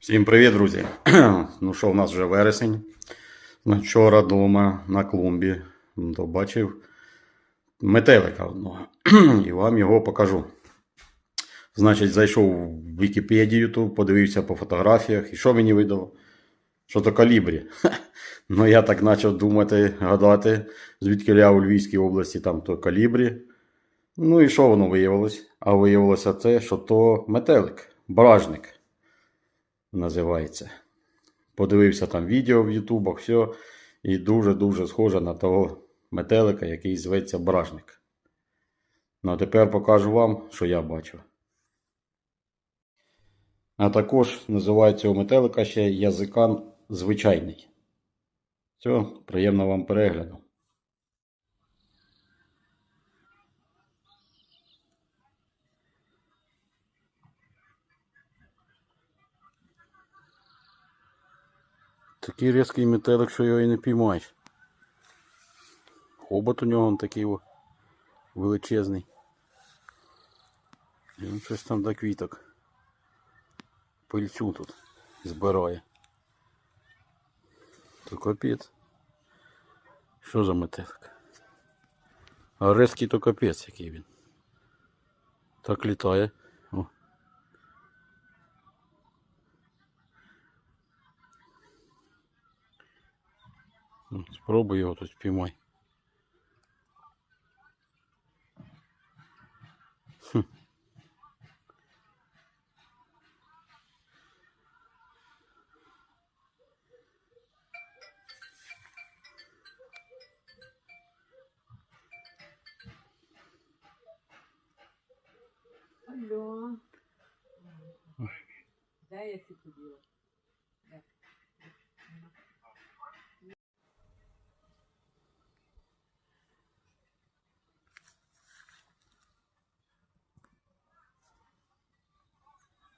Всім привіт, друзі! ну що, в нас вже вересень. Ну, Вчора вдома на клумбі м, то бачив метелика одного. І вам його покажу. Значить, зайшов в Вікіпедію, ту, подивився по фотографіях. І що мені видало? Що то калібрі. ну, я так почав думати, гадати, звідки я у Львівській області там то калібрі. Ну і що воно виявилось? А виявилося це, що то метелик, бражник називається. Подивився там відео в Ютубах, все. І дуже-дуже схоже на того метелика, який зветься бражник. Ну а тепер покажу вам, що я бачу. А також називають цього метелика ще язикан звичайний. Все, приємного вам перегляду. Такий різкий метелик, що його і не піймаєш. Хобот у нього он такий величезний. І він щось там до квіток. Пильцю тут збирає. То капець. Що за метелик? А резкий то капець який він. Так літає. Спробуй його тут спіймай. Хм. Алло. Де я сиділа?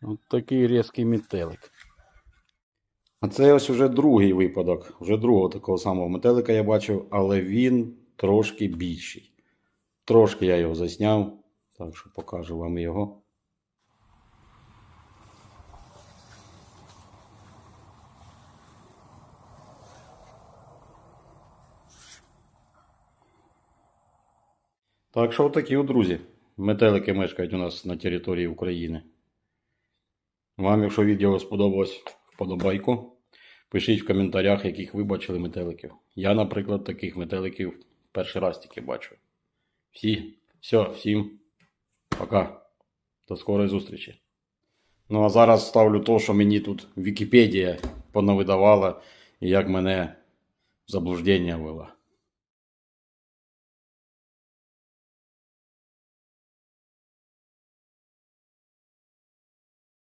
От такий різкий метелик. А це ось уже другий випадок. Вже другого такого самого метелика я бачив, але він трошки більший. Трошки я його засняв, так що покажу вам його. Так що такі, от, друзі. Метелики мешкають у нас на території України. Вам, якщо відео сподобалось, вподобайку. Пишіть в коментарях, яких ви бачили метеликів. Я, наприклад, таких метеликів перший раз тільки бачу. Всі, все, всім пока. До скорої зустрічі. Ну а зараз ставлю то, що мені тут Вікіпедія понавидавала і як мене в заблуждення вела.